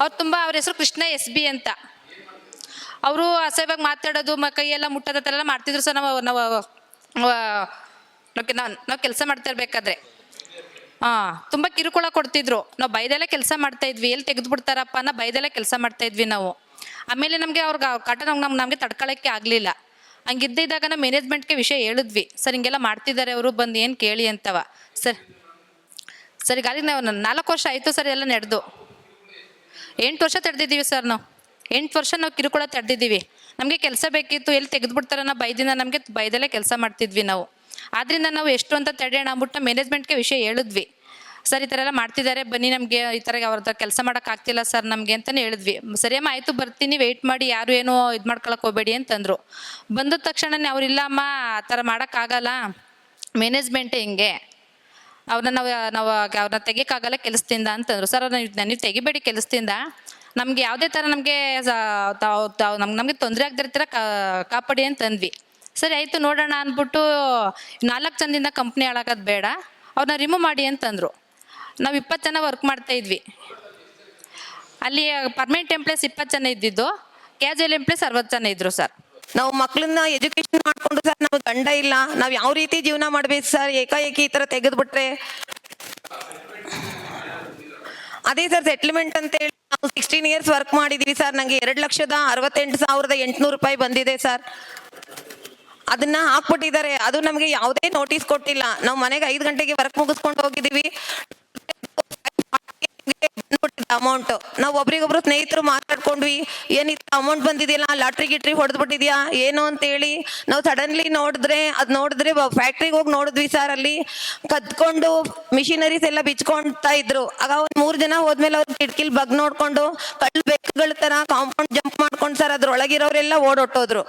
ಅವ್ರು ತುಂಬ ಅವ್ರ ಹೆಸರು ಕೃಷ್ಣ ಎಸ್ ಬಿ ಅಂತ. ಅವರು ಅಸಹ್ಯವಾಗಿ ಮಾತಾಡೋದು, ಮ ಕೈಯೆಲ್ಲ ಮುಟ್ಟದ ಥರ ಎಲ್ಲ ಮಾಡ್ತಿದ್ರು. ಸರ್ ನಾವು ನಾವು ನಾವು ನಾವು ಕೆಲಸ ಮಾಡ್ತಾ ಇರ್ಬೇಕಾದ್ರೆ. ಹಾಂ, ತುಂಬ ಕಿರುಕುಳ ಕೊಡ್ತಿದ್ರು. ನಾವು ಬೈದೆಲ್ಲ ಕೆಲಸ ಮಾಡ್ತಾ ಇದ್ವಿ. ಎಲ್ಲಿ ತೆಗೆದು ಬಿಡ್ತಾರಪ್ಪ ಅನ್ನೋ ಬೈದೆಲ್ಲ ಕೆಲಸ ಮಾಡ್ತಾ ಇದ್ವಿ ನಾವು. ಆಮೇಲೆ ನಮಗೆ ಅವ್ರಿಗೆ ಕಾಟ ನಮ್ಗೆ ನಮ್ಗೆ ನಮಗೆ ತಡ್ಕೊಳ್ಳೋಕ್ಕೆ ಆಗಲಿಲ್ಲ. ಹಂಗಿದ್ದಾಗ ನಾವು ಮ್ಯಾನೇಜ್ಮೆಂಟ್ಗೆ ವಿಷಯ ಹೇಳಿದ್ವಿ. ಸರ್, ಹಿಂಗೆಲ್ಲ ಮಾಡ್ತಿದ್ದಾರೆ ಅವರು, ಬಂದು ಏನು ಕೇಳಿ ಅಂತವ. ಸರ್ ಸರ್, ಈಗ ನಾವು ನಾಲ್ಕು ವರ್ಷ ಆಯಿತು ಸರ್, ಎಲ್ಲ ನಡೆದು. ಎಂಟು ವರ್ಷ ತಡೆದಿದ್ದೀವಿ ಸರ್ ನಾವು. ಎಂಟು ವರ್ಷ ನಾವು ಕಿರುಕುಳ ತಡೆದಿದ್ದೀವಿ. ನಮಗೆ ಕೆಲಸ ಬೇಕಿತ್ತು, ಎಲ್ಲಿ ತೆಗೆದುಬಿಡ್ತಾರ ಬೈದಿನ ನಮಗೆ ಬೈದಲ್ಲೇ ಕೆಲಸ ಮಾಡ್ತಿದ್ವಿ ನಾವು. ಆದ್ದರಿಂದ ನಾವು ಎಷ್ಟು ಅಂತ ತಡೆಯೋಣ ಅಂದ್ಬಿಟ್ಟು ಮ್ಯಾನೇಜ್ಮೆಂಟ್ಗೆ ವಿಷಯ ಹೇಳಿದ್ವಿ. ಸರ್ ಈ ಥರ ಎಲ್ಲ ಮಾಡ್ತಿದ್ದಾರೆ, ಬನ್ನಿ ನಮಗೆ ಈ ಥರ ಅವ್ರ ಹತ್ರ ಕೆಲಸ ಮಾಡೋಕ್ಕಾಗ್ತಿಲ್ಲ ಸರ್ ನಮಗೆ ಅಂತಲೇ ಹೇಳಿದ್ವಿ. ಸರಿಯಮ್ಮ ಆಯಿತು ಬರ್ತೀನಿ ವೆಯ್ಟ್ ಮಾಡಿ, ಯಾರು ಏನೋ ಇದು ಮಾಡ್ಕೊಳಕ್ಕೆ ಹೋಗಬೇಡಿ ಅಂತಂದರು. ಬಂದ ತಕ್ಷಣನೇ ಅವ್ರು ಇಲ್ಲಮ್ಮ ಆ ಥರ ಮಾಡೋಕ್ಕಾಗಲ್ಲ ಮ್ಯಾನೇಜ್ಮೆಂಟೇ ಹಿಂಗೆ? ಅವ್ರನ್ನ ನಾವು ನಾವು ಅವ್ರನ್ನ ತೆಗಿಯೋಕ್ಕಾಗಲ್ಲ ಕೆಲಸದಿಂದ ಅಂತಂದ್ರು. ಸರ್ ಅವ್ರನ್ನ ನೀವು ತೆಗಿಬೇಡಿ ಕೆಲಸದಿಂದ. ನಮ್ಗೆ ಯಾವುದೇ ಥರ ನಮಗೆ ನಮ್ಗೆ ನಮಗೆ ತೊಂದರೆ ಆಗದಿರೋ ಥರ ಕಾಪಾಡಿ ಅಂತಂದ್ವಿ. ಸರಿ, ಆಯಿತು, ನೋಡೋಣ ಅಂದ್ಬಿಟ್ಟು ನಾಲ್ಕು ಜನದಿಂದ ಕಂಪ್ನಿ ಹಾಳಾಗೋದು ಬೇಡ. ಅವ್ರನ್ನ ರಿಮೂವ್ ಮಾಡಿ ಅಂತಂದರು. ನಾವು ಇಪ್ಪತ್ತು ಜನ ವರ್ಕ್ ಮಾಡ್ತಾ ಇದ್ವಿ. ಅಲ್ಲಿ ಪರ್ಮನೆಂಟ್ ಎಂಪ್ಲಾಯ್ಸ್ ಇಪ್ಪತ್ತು ಜನ ಇದ್ದಿದ್ದು. ಕ್ಯಾಜುವಲ್ ಎಂಪ್ಲಾಯ್ಸ್ ಅರವತ್ತು ಜನ ಇದ್ದರು ಸರ್. ನಾವು ಮಕ್ಕಳನ್ನ ಎಜುಕೇಶನ್ ಮಾಡ್ಕೊಂಡು ಸರ್ ನಮ್ಗೆ ಗಂಡ ಇಲ್ಲ. ನಾವು ಯಾವ ರೀತಿ ಜೀವನ ಮಾಡ್ಬೇಕು ಸರ್ ಏಕಾಏಕಿ ಈ ತರ ತೆಗೆದ್ಬಿಟ್ರೆ? ಅದೇ ಸರ್ ಸೆಟ್ಲ್ಮೆಂಟ್ ಅಂತ ಹೇಳಿ ನಾವು ಸಿಕ್ಸ್ಟೀನ್ ಇಯರ್ಸ್ ವರ್ಕ್ ಮಾಡಿದೀವಿ ಸರ್ ನಂಗೆ ಎರಡು ಲಕ್ಷದ ಅರವತ್ತೆಂಟು ಸಾವಿರದ ಎಂಟುನೂರು ರೂಪಾಯಿ ಬಂದಿದೆ ಸರ್ ಅದನ್ನ ಹಾಕ್ಬಿಟ್ಟಿದ್ದಾರೆ. ಅದು ನಮಗೆ ಯಾವುದೇ ನೋಟಿಸ್ ಕೊಟ್ಟಿಲ್ಲ. ನಾವು ಮನೆಗೆ ಐದು ಗಂಟೆಗೆ ವರ್ಕ್ ಮುಗಿಸ್ಕೊಂಡು ಹೋಗಿದ್ದೀವಿ ಅಮೌಂಟ್ ನಾವು ಒಬ್ರಿಗೊಬ್ರು ಸ್ನೇಹಿತರು ಮಾತಾಡ್ಕೊಂಡ್ವಿ ಏನಿತ್ತು ಅಮೌಂಟ್ ಬಂದಿದೆಯಲ್ಲ, ಲಾಟ್ರಿ ಗಿಟ್ರಿ ಹೊಡೆದ್ಬಿಟ್ಟಿದ್ಯಾ, ಏನು ಅಂತ ಹೇಳಿ ನಾವು ಸಡನ್ಲಿ ನೋಡಿದ್ರೆ, ಅದ್ ನೋಡಿದ್ರೆ ಫ್ಯಾಕ್ಟ್ರಿಗೆ ಹೋಗಿ ನೋಡಿದ್ವಿ ಸರ್ ಅಲ್ಲಿ. ಕದ್ಕೊಂಡು ಮಿಷಿನರೀಸ್ ಎಲ್ಲ ಬಿಚ್ಕೊಂತ ಇದ್ರು. ಆಗ ಒಂದು ಮೂರ್ ಜನ ಹೋದ್ಮೇಲೆ ಅವ್ರ ಕಿಟಕಿಲ್ ಬಗ್ ನೋಡ್ಕೊಂಡು ಕಳ್ಳು ಬೆಕ್ಕುಗಳ ತರ ಕಾಂಪೌಂಡ್ ಜಂಪ್ ಮಾಡ್ಕೊಂಡು ಸರ್ ಅದ್ರೊಳಗಿರೋರೆಲ್ಲ ಓಡೊಟ್ಟೋದ್ರು.